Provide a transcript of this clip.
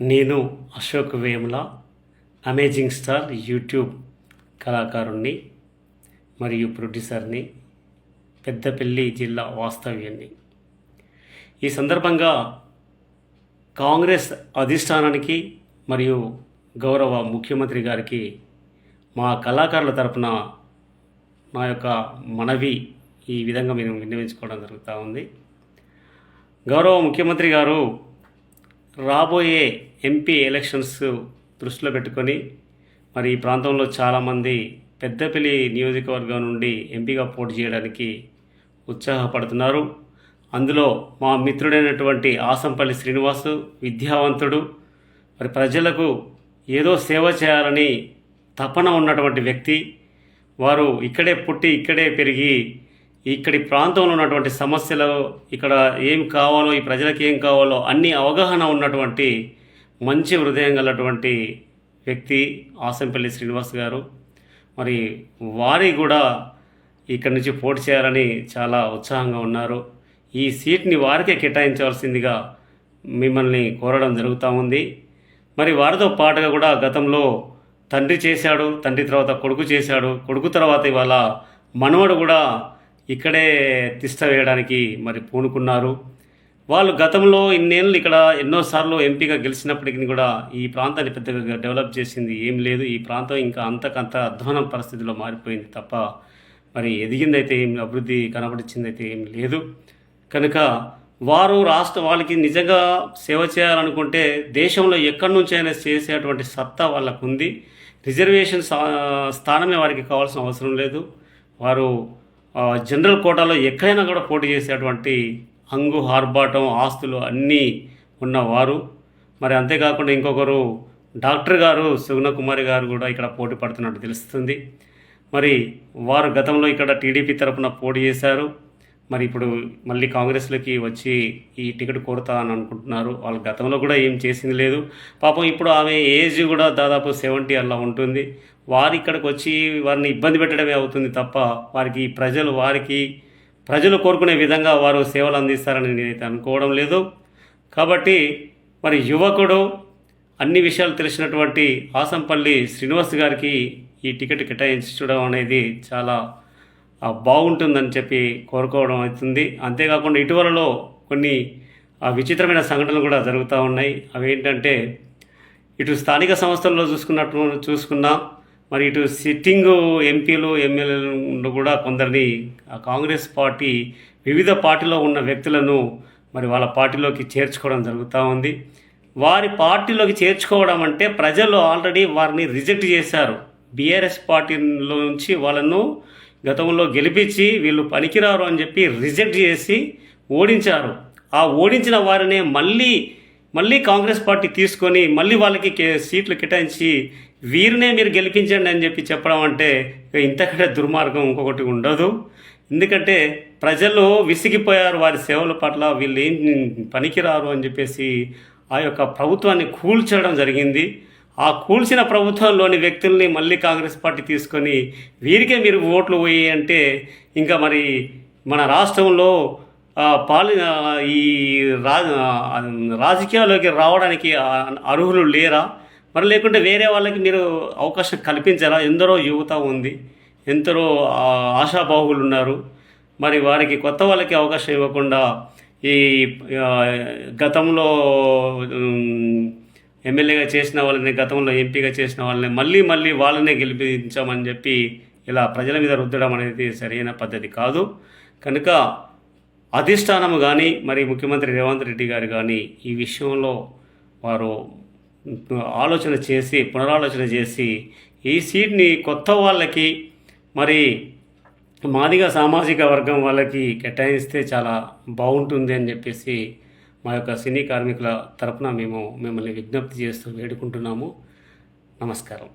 నేను Ashok Vemula amazing star YouTube కళాకారుణ్ణి మరియు ప్రొడ్యూసర్ని పెద్దపల్లి జిల్లా వాస్తవ్యాన్ని ఈ సందర్భంగా కాంగ్రెస్ అధిష్టానానికి మరియు గౌరవ ముఖ్యమంత్రి గారికి మా కళాకారుల తరపున నా యొక్క మనవి ఈ విధంగా మేము విన్నవించుకోవడం జరుగుతూ ఉంది. గౌరవ ముఖ్యమంత్రి గారు రాబోయే ఎంపీ ఎలక్షన్స్ దృష్టిలో పెట్టుకొని మరి ఈ ప్రాంతంలో చాలామంది పెద్దపల్లి నియోజకవర్గం నుండి ఎంపీగా పోటీ చేయడానికి ఉత్సాహపడుతున్నారు. అందులో మా మిత్రుడైనటువంటి ఆసంపల్లి శ్రీనివాసు విద్యావంతుడు మరి ప్రజలకు ఏదో సేవ చేయాలని తపన ఉన్నటువంటి వ్యక్తి. వారు ఇక్కడే పుట్టి ఇక్కడే పెరిగి ఇక్కడి ప్రాంతంలో ఉన్నటువంటి సమస్యలు ఇక్కడ ఏం కావాలో ఈ ప్రజలకు ఏం కావాలో అన్ని అవగాహన ఉన్నటువంటి మంచి హృదయం గలటువంటి వ్యక్తి ఆసంపల్లి శ్రీనివాస్ గారు. మరి వారి కూడా ఇక్కడి నుంచి పోటీ చేయాలని చాలా ఉత్సాహంగా ఉన్నారు. ఈ సీట్ని వారికే కేటాయించవలసిందిగా మిమ్మల్ని కోరడం జరుగుతూ ఉంది. మరి వారితో పాటుగా కూడా గతంలో తండ్రి చేశాడు తండ్రి తర్వాత కొడుకు చేశాడు కొడుకు తర్వాత ఇవాళ మనవడు కూడా ఇక్కడే తిష్ట వేయడానికి మరి పూనుకున్నారు. వాళ్ళు గతంలో ఇన్నేళ్ళు ఇక్కడ ఎన్నోసార్లు ఎంపీగా గెలిచినప్పటికీ కూడా ఈ ప్రాంతాన్ని పెద్దగా డెవలప్ చేసింది ఏం లేదు. ఈ ప్రాంతం ఇంకా అంతకంత అధ్వానం పరిస్థితిలో మారిపోయింది తప్ప మరి ఎదిగిందైతే ఏం అభివృద్ధి కనబడిచ్చిందైతే ఏం లేదు. కనుక వారు రాష్ట్ర వాళ్ళకి నిజంగా సేవ చేయాలనుకుంటే దేశంలో ఎక్కడి నుంచైనా చేసేటువంటి సత్తా వాళ్ళకు ఉంది రిజర్వేషన్ స్థానమే వారికి కావాల్సిన అవసరం లేదు. వారు జనరల్ కోటాలో ఎక్కడైనా కూడా పోటీ చేసేటువంటి హంగు ఆర్భాటం ఆస్తులు అన్నీ ఉన్నవారు. మరి అంతేకాకుండా ఇంకొకరు డాక్టర్ గారు సుగుణకుమారి గారు కూడా ఇక్కడ పోటీ పడుతున్నట్టు తెలుస్తుంది. మరి వారు గతంలో ఇక్కడ టీడీపీ తరఫున పోటీ చేశారు. మరి ఇప్పుడు మళ్ళీ కాంగ్రెస్లోకి వచ్చి ఈ టికెట్ కోరుతా అని అనుకుంటున్నారు. వాళ్ళ గతంలో కూడా ఏం చేసింది లేదు. పాపం ఇప్పుడు ఆమె ఏజ్ కూడా దాదాపు సెవెంటీ అలా ఉంటుంది. వారు ఇక్కడికి వచ్చి వారిని ఇబ్బంది పెట్టడమే అవుతుంది తప్ప వారికి ప్రజలు వారికి ప్రజలు కోరుకునే విధంగా వారు సేవలు అందిస్తారని నేనైతే అనుకోవడం లేదు. కాబట్టి మరి యువకుడు అన్ని విషయాలు తెలిసినటువంటి ఆసంపల్లి శ్రీనివాస్ గారికి ఈ టికెట్ కేటాయించడం అనేది చాలా బాగుంటుందని చెప్పి కోరుకోవడం అవుతుంది. అంతేకాకుండా ఇటీవలలో కొన్ని ఆ, విచిత్రమైన సంఘటనలు కూడా జరుగుతూ ఉన్నాయి. అవి ఏంటంటే ఇటు స్థానిక సంస్థల్లో చూసుకున్నట్టు చూసుకున్నా. మరి ఇటు సిట్టింగ్ ఎంపీలు ఎమ్మెల్యేలు కూడా కొందరిని ఆ కాంగ్రెస్ పార్టీ వివిధ పార్టీలో ఉన్న వ్యక్తులను మరి వాళ్ళ పార్టీలోకి చేర్చుకోవడం జరుగుతూ ఉంది. వారి పార్టీలోకి చేర్చుకోవడం అంటే ప్రజలు ఆల్రెడీ వారిని రిజెక్ట్ చేశారు. బీఆర్ఎస్ పార్టీలో నుంచి వాళ్ళను గతంలో గెలిపించి వీళ్ళు పనికిరారు అని చెప్పి రిజెక్ట్ చేసి ఓడించారు. ఆ ఓడించిన వారినే మళ్ళీ మళ్ళీ కాంగ్రెస్ పార్టీ తీసుకొని మళ్ళీ వాళ్ళకి సీట్లు కేటాయించి వీరినే మీరు గెలిపించండి అని చెప్పి చెప్పడం అంటే ఇంతకంటే దుర్మార్గం ఇంకొకటి ఉండదు. ఎందుకంటే ప్రజలు విసిగిపోయారు వారి సేవల పట్ల వీళ్ళు ఏం పనికిరారు అని చెప్పేసి ఆ యొక్క ప్రభుత్వాన్ని కూల్చడం జరిగింది. ఆ కూల్చిన ప్రభుత్వంలోని వ్యక్తుల్ని మళ్ళీ కాంగ్రెస్ పార్టీ తీసుకొని వీరికే మీరు ఓట్లు పోయి అంటే ఇంకా మరి మన రాష్ట్రంలో ఆ, పాలి ఈ రా రాజకీయాల్లోకి రావడానికి అర్హులు లేరా? మరి లేకుంటే వేరే వాళ్ళకి మీరు అవకాశం కల్పించారా? ఎందరో యువత ఉంది ఎందరో ఆశాబాహులు ఉన్నారు. మరి వారికి కొత్త వాళ్ళకి అవకాశం ఇవ్వకుండా ఈ గతంలో ఎమ్మెల్యేగా చేసిన వాళ్ళని గతంలో ఎంపీగా చేసిన వాళ్ళని మళ్ళీ మళ్ళీ వాళ్ళనే గెలిపించామని చెప్పి ఇలా ప్రజల మీద రుద్దడం అనేది సరైన పద్ధతి కాదు. కనుక అధిష్టానం కానీ మరి ముఖ్యమంత్రి రేవంత్ రెడ్డి గారు కానీ ఈ విషయంలో వారు ఆలోచన చేసి పునరాలోచన చేసి ఈ సీట్ని కొత్త వాళ్ళకి మరి మాదిగా సామాజిక వర్గం వాళ్ళకి కేటాయిస్తే చాలా బాగుంటుంది అని చెప్పేసి మా యొక్క సినీ కార్మికుల తరపున మేము మిమ్మల్ని విజ్ఞప్తి చేస్తూ వేడుకుంటున్నాము. నమస్కారం.